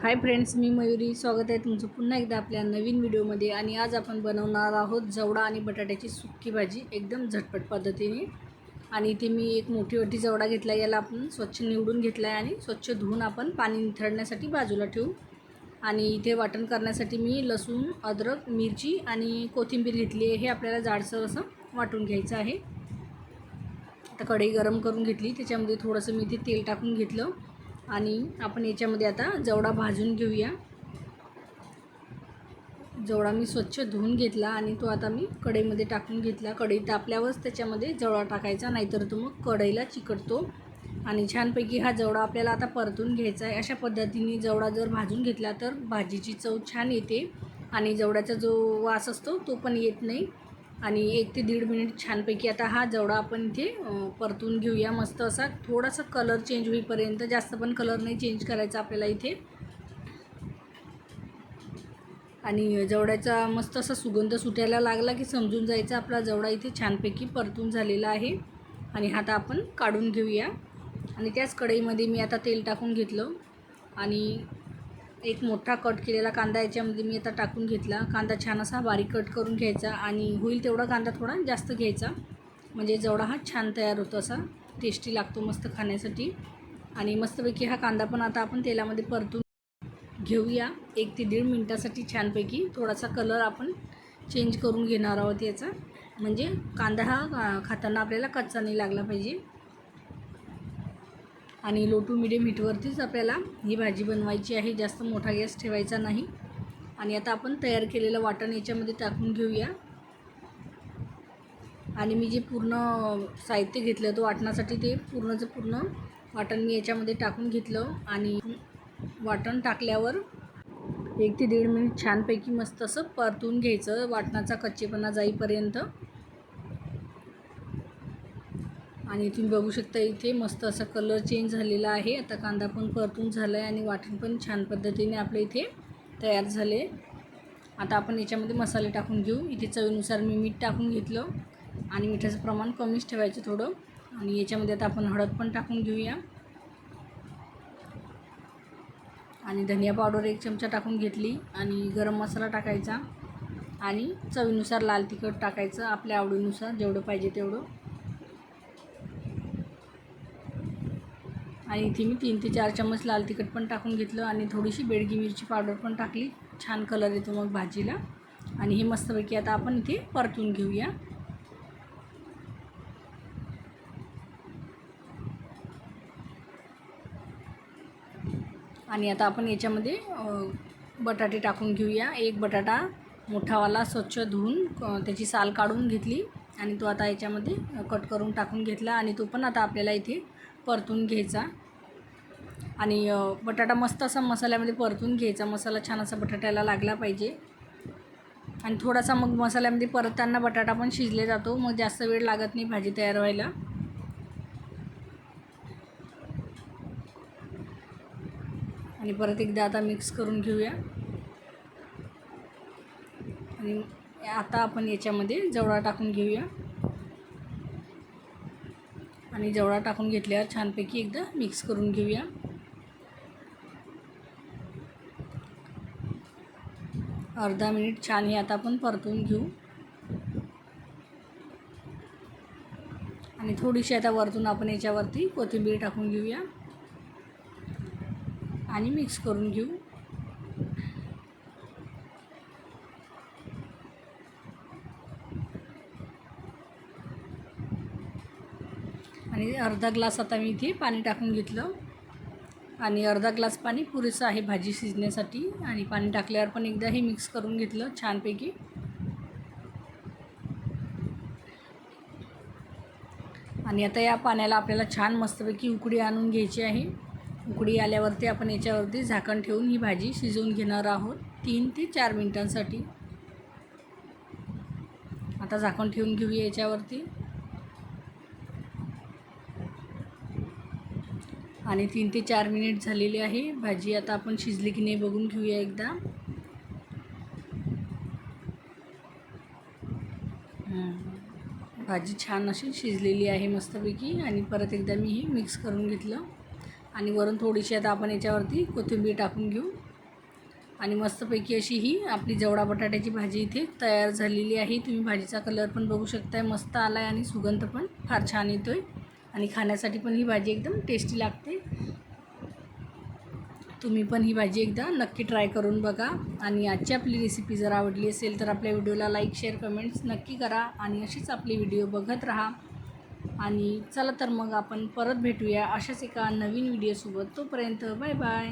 Hi friends मी मयुरी. स्वागत आहे तुमचं पुन्हा एकदा आपल्या नवीन व्हिडिओमध्ये. आणि आज आपण बनवणार आहोत जवडा आणि बटाट्याची सुक्की भाजी एकदम झटपट पद्धतीने. आणि इथे मी एक मोठी वाटी जवडा घेतला याला आपण स्वच्छ निवडून घेतला आहे आणि स्वच्छ धुवून आपण पाणी निथळण्यासाठी बाजूला ठेवू. आणि इथे वाटण करण्यासाठी मी लसूण अद्रक मिरची आणि कोथिंबीर घेतली आहे. हे आपल्याला जाडसर असं वाटून घ्यायचं आहे. आता कढई गरम करून घेतली. त्याच्यामध्ये थोडंसं मी इथे तेल टाकून घेतलं. आणि आपण याच्यामध्ये आता जवडा भाजून घेऊया. जवळा मी स्वच्छ धुवून घेतला आणि तो आता मी कढईमध्ये टाकून घेतला. कढई तापल्यावरच त्याच्यामध्ये जवळा टाकायचा नाहीतर तो मग कढईला चिकटतो. आणि छानपैकी हा जवडा आपल्याला आता परतून घ्यायचा आहे. अशा पद्धतीने जवडा जर भाजून घेतला तर भाजीची चव छान येते. आणि जवड्याचा जो वास असतो तो पण येत नाही. आणि एक ते दीड मिनिट छानपैकी आता हा जवळा आपण इथे परतून घेऊया. मस्त असा थोडासा कलर चेंज होईपर्यंत जास्त पण कलर नाही चेंज करायचा आपल्याला इथे. आणि जवळ्याचा मस्त असा सुगंध सुटायला लागला की समजून जायचा आपला जवळा इथे छानपैकी परतून झालेला आहे. आणि हा आता आपण काढून घेऊया. आणि त्याच कढईमध्ये मी आता तेल टाकून घेतलं. आणि एक मोठा कट केलेला कांदा याच्यामध्ये मी आता टाकून घेतला. कांदा छान असा बारीक कट करून घ्यायचा आणि होईल तेवढा कांदा थोडा जास्त घ्यायचा. म्हणजे जेवढा हा छान तयार होतो असा टेस्टी लागतो मस्त खाण्यासाठी. आणि मस्तपैकी हा कांदा पण आता आपण तेलामध्ये परतून घेऊया. एक ते दीड मिनटासाठी छानपैकी थोडासा कलर आपण चेंज करून घेणार आहोत याचा. म्हणजे कांदा हा खाताना आपल्याला कच्चा नाही लागला पाहिजे. आणि लो टू मिडियम हीटवरतीच आपल्याला ही भाजी बनवायची आहे. जास्त मोठा गॅस ठेवायचा नाही. आणि आता आपण तयार केलेलं वाटण याच्यामध्ये टाकून घेऊया. आणि मी जे पूर्ण साहित्य घेतलं होतं वाटणासाठी ते पूर्णचं पूर्ण वाटण मी याच्यामध्ये टाकून घेतलं. आणि वाटण टाकल्यावर एक ते दीड मिनिट छानपैकी मस्त असं परतून घ्यायचं. वाटणाचा कच्चेपणा जाईपर्यंत. आणि तुम्ही बघू शकता इथे मस्त असा कलर चेंज झालेला आहे. आता कांदा पण परतून झाला आहे आणि वाटण पण छान पद्धतीने आपल्या इथे तयार झाले. आता आपण याच्यामध्ये मसाले टाकून घेऊ. इथे चवीनुसार मी मीठ टाकून घेतलं आणि मिठाचं प्रमाण कमीच ठेवायचं थोडं. आणि याच्यामध्ये आता आपण हळद पण टाकून घेऊया. आणि धनिया पावडर एक चमचा टाकून घेतली आणि गरम मसाला टाकायचा. आणि चवीनुसार लाल तिखट टाकायचं आपल्या आवडीनुसार जेवढं पाहिजे तेवढं. आणि इथे मी तीन ते चार चम्मच लाल तिखट पण टाकून घेतलं आणि थोडीशी बेडगी मिरची पावडर पण टाकली. छान कलर येतो मग भाजीला. आणि हे मस्तपैकी आता आपण इथे परतून घेऊया. आणि आता आपण याच्यामध्ये बटाटे टाकून घेऊया. एक बटाटा मोठावाला स्वच्छ धुवून त्याची साल काढून घेतली आणि तो आता याच्यामध्ये कट करून टाकून घेतला आणि तो पण आता आपल्याला इथे परतून घ्यायचा. आणि बटाटा मस्त असा मसाल्यामध्ये परतून घ्यायचा. मसाला छान असा बटाट्याला लागला पाहिजे. आणि थोडासा मग मसाल्यामध्ये परतताना बटाटा पण शिजले जातो. मग जास्त वेळ लागत नाही भाजी तयार व्हायला. आणि परत एकदा आता मिक्स करून घेऊया. आणि आता आपण याच्यामध्ये जवळा टाकून घेऊया. आणि जेवढा टाकून घेतल्यावर छानपैकी एकदा मिक्स करून घेऊया. अर्धा मिनिट छान हे आता आपण परतून घेऊ. आणि थोडीशी आता वरतून आपण याच्यावरती कोथिंबीर टाकून घेऊया. आणि मिक्स करून घेऊ. आणि अर्धा ग्लास आता मी इथे पाणी टाकून घेतलं. आणि अर्धा ग्लास पाणी पुरेसं आहे भाजी शिजण्यासाठी. आणि पाणी टाकल्यावर पण एकदा हे मिक्स करून घेतलं छानपैकी. आणि आता या पाण्याला आपल्याला छान मस्तपैकी उकडी आणून घ्यायची आहे. उकडी आल्यावरती आपण याच्यावरती झाकण ठेवून ही भाजी शिजवून घेणार आहोत तीन ते चार मिनटांसाठी. आता झाकण ठेवून घेऊया याच्यावरती. आणि तीन ते चार मिनिट झालेली आहे. भाजी आता आपण शिजली की नाही बघून घेऊया एकदा. भाजी छान अशी शिजलेली आहे मस्तपैकी. आणि परत एकदा मी हे मिक्स करून घेतलं. आणि वरून थोडीशी आता आपण याच्यावरती कोथिंबीर टाकून घेऊ. आणि मस्तपैकी अशी ही आपली जवडा बटाट्याची भाजी इथे तयार झालेली आहे. तुम्ही भाजीचा कलर पण बघू शकताय. मस्त आला आहे आणि सुगंध पण फार छान येतो आहे आणि खाण्यासाठी पण ही भाजी एकदम टेस्टी लागते. तुम्ही पण ही भाजी एकदा नक्की ट्राय करून बघा. आणि आजची आपली रेसिपी जर आवडली असेल तर आपल्या व्हिडिओला लाईक शेअर कमेंट्स नक्की करा आणि अशीच आपली व्हिडिओ बघत राहा. आणि चला तर मग आपण परत भेटूया अशाच एका नवीन व्हिडिओसोबत तोपर्यंत बाय बाय